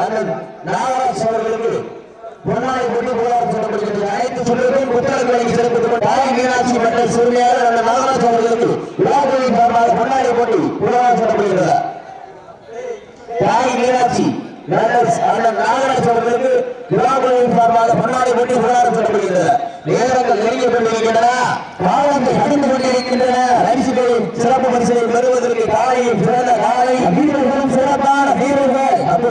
அண்ணன் நாகராஜ் அவர்களுக்கு பொன்னாடி கொண்டு புகழாரம் சொல்லப்படுகிறது அனைத்து சொல்லுகளும் புத்தகங்கள் வழங்கி சிறப்பித்து தாய் மீனாட்சி மன்ற சிறுமியாளர் அண்ணன் நாகராஜ் அவர்களுக்கு விழாக்களின் சார்பாக பொன்னாடி போட்டி புகழாரம் சொல்லப்படுகிறது தாய் மீனாட்சி அண்ணன் நாகராஜ் அவர்களுக்கு விழாக்களின் சார்பாக பொன்னாடி போட்டி புகழாரம் சொல்லப்படுகிறது நேரங்கள் நெருங்கிக் கொண்டிருக்கின்றன காலங்கள் அடைந்து கொண்டிருக்கின்றன பரிசுகளின் சிறப்பு பரிசுகளை பெறுவதற்கு காலையில் பிறந்த காலை வீரர்கள்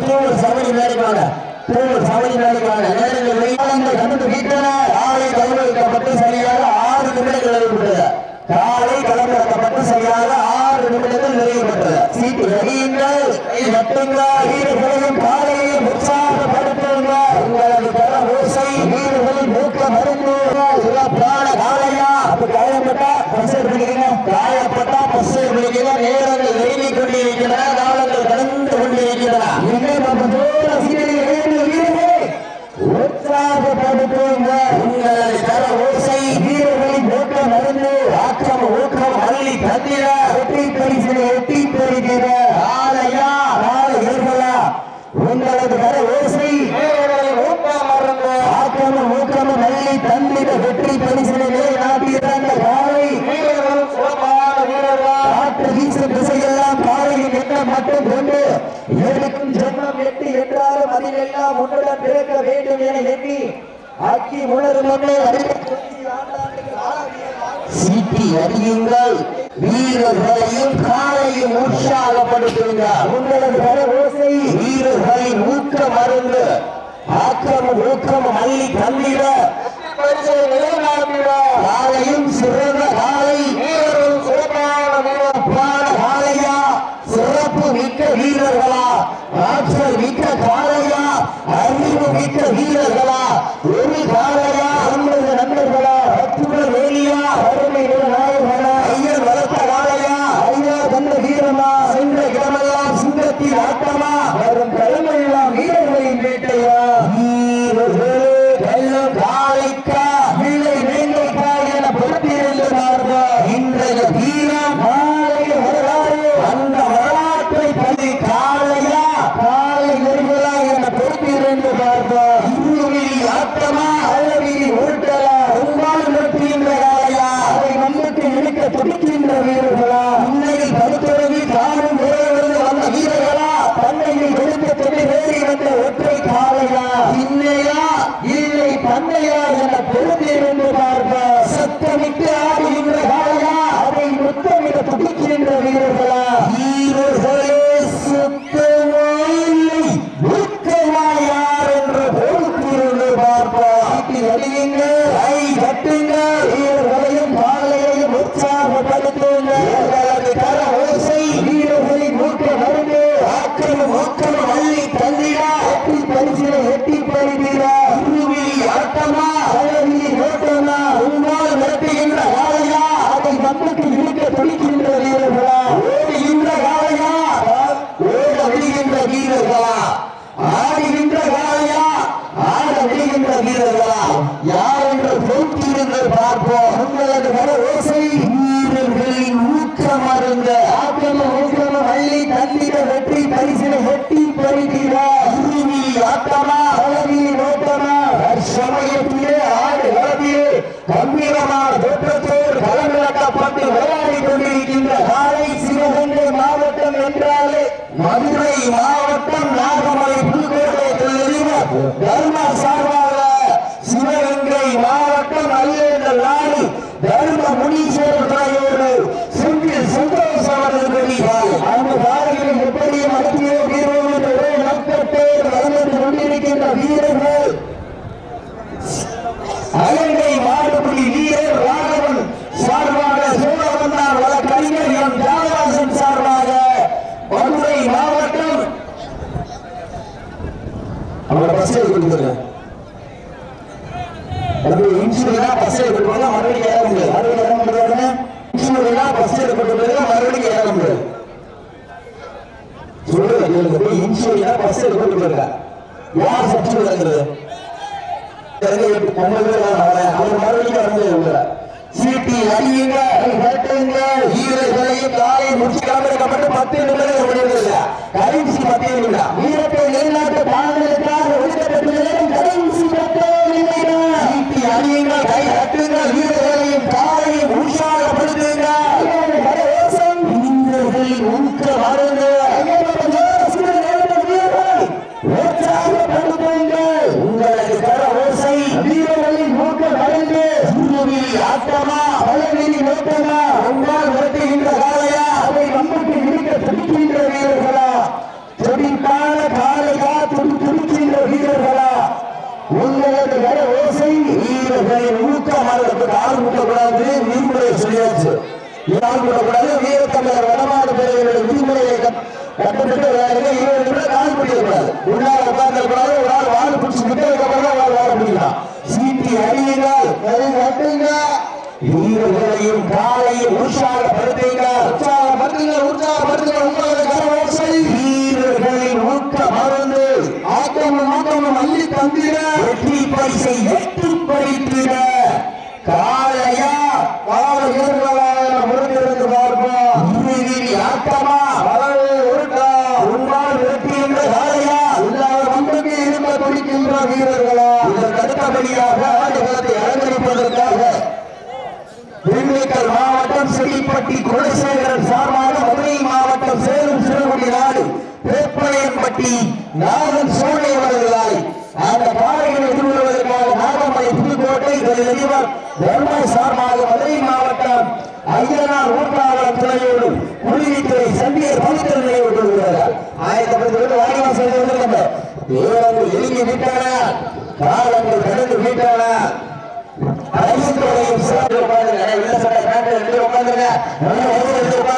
தூள் சமணி மேடைக்கான தூள் சமணி மேடைக்கான நேரங்கள் காலங்கள் கடந்து காலை கலவரப்பட்டு சரியாக ஆறு நிமிடங்கள் நிறைவுற்றது காலை களமிறக்கப்பட்டு சரியாக ஆறு நிமிடங்கள் நிறைவுற்றது சீட்டு எறியுங்கள் நட்டுங்கள் வீரர்களையும் காலையையும் உற்சாகப்படுத்துங்கள் உங்களது தர ஓசை வீரர்களின் மூக்க மருந்து சிறப்பான காலையா அப்ப காயப்பட்டா பஸ் பிடிக்கிறீங்க காயப்பட்டா பஸ் பிடிக்கிற நேரங்கள் நெருங்கிக் கொண்டிருக்கின்றன காலங்கள் கடந்து கொண்டிருக்கின்றன இங்கே நம்ம தூர சீரியல் வேண்டும் வீரர்களே உற்சாகப்படுத்துங்க உங்களது தர ஓசை வீரர்களின் மூக்க மருந்து ஆக்கம் ஊக்கம் அள்ளி தந்திர வெற்றி பரிசினை எட்டி பெறுகிற ஆலையா ஆலை ஏற்பலா உங்களது வர ஓசை வீரர்களை ஊக்கம் மருந்து ஆக்கமும் ஊக்கமும் அள்ளி தந்திர வெற்றி பரிசினை நாட்டியிருந்த காலை வீரர்களும் சிறப்பான வீரர்கள் காற்று வீசும் திசையெல்லாம் காலையின் எண்ணம் மட்டும் கொண்டு எடுக்கும் ஜென்மம் எட்டு என்றாலும் அதிலெல்லாம் உன்னுடன் பிறக்க வேண்டும் என எண்ணி ஆக்கி உணரும் முன்னே சீட்டி அறியுங்கள். வீரர்களையும் காலையும் உற்சாகப்படுத்துங்கள். உங்களது வர ஓசை. வீரர்களின் ஊக்க மருந்து. ஆக்கமும் ஊக்கமும் அள்ளி தந்திட. காலையும் சிறந்த Daddy. Kira Ma கொடுத்துருங்க. மறுபடியும் இன்சூரன்ஸா பஸ் மறுபடியும் ஏற முடியாது. மறுபடியும் ஏற முடியாதுன்னா இன்சூரன்ஸா பஸ் எடுக்கணும் மறுபடியும் ஏற முடியாது. சொல்லுங்க கேளுங்க. பஸ் எடுக்கணும் யார் சப்சிடி இறங்குறது? இறங்கி எட்டு அவர் மறுபடியும் இறந்து விடுற சீட்டி அடியுங்க வீரர்களையும் காலை பத்து நிமிடங்கள் பத்து நிமிடம். வீரத்தை நிலைநாட்டு சீட்டி அடியுங்க கை கட்டுங்க வீரர்களையும் காலையும் உற்சாகப்படுத்துங்க வீரர்களின் ஊக்க மருந்து உற்சாகப்படுத்துங்கள் உங்களுக்கு தர ஓசை வீரர்களின் ஊக்க மருந்து குருவி ஆட்டமா பழவினி நோட்டமா உங்களால் விரட்டுகின்ற காலையா அதை நம்முக்கு இருக்க துடிக்கின்ற வீரர்களா துடிப்பான காலையா துடி துடிக்கின்ற வீரர்களா உங்களது வர ஓசை வீரர்களின் ஊக்கம் அவர்களுக்கு கால் முட்டக்கூடாது விதிமுறையை சொல்லியாச்சு கால் முட்டக்கூடாது வீரத்தமிழர் வடமாடு பிரிவுகளுடைய விதிமுறையை கட்- கட்டுப்பட்டு விளையாடுங்க. இருபது நிமிடம் கால் பிடிக்கக்கூடாது. உள்ளார உட்கார்ந்து கூடாது ஒரு ஆள் வால் பிடிச்சு விட்டதுக்கு அப்புறம் தான் ஒரு வாழ பிடிக்கலாம். சீட்டி அறியுங்கள் கை கட்டுங்க வீரர்களையும் காலையும் உற்சாகப்படுத்துங்க உற்சாகப்படுத்துங்க உற்சாகப்படுத்துங்க உங்களது கரவோசை வீரர்களின் ஊக்க மருந்து. ஆக்கமும் ஆக்கமும் அள்ளி தந்தீங்க வெற்றி பரிசை குலசேகரன் சார்பாக மதுரை மாவட்டம் சேலம் சிறுகுடி நாடு வேப்பனையன்பட்டி நாகன் சோழை அவர்களாய் அந்த பாறைகளை எதிர்கொள்வதற்காக நாகமலை புதுக்கோட்டை அதிபர் தர்மா சார்பாக மதுரை மாவட்டம் ஐயனார் ஊர்காவலம் துணையோடு குடிநீர்த்துறை சண்டியர் பகுத்தல் நிலையோடு வருகிறார்கள் ஆயிரத்தி தொள்ளாயிரத்தி வாடிவாசல் வந்திருக்கின்ற ஏழங்கள் எழுங்கி விட்டன காலங்கள் கடந்து விட்டன ஐயத்தோடையும் சேர்ந்து உட்கார்ந்துருங்க. உள்ள சட்டை, பேண்ட்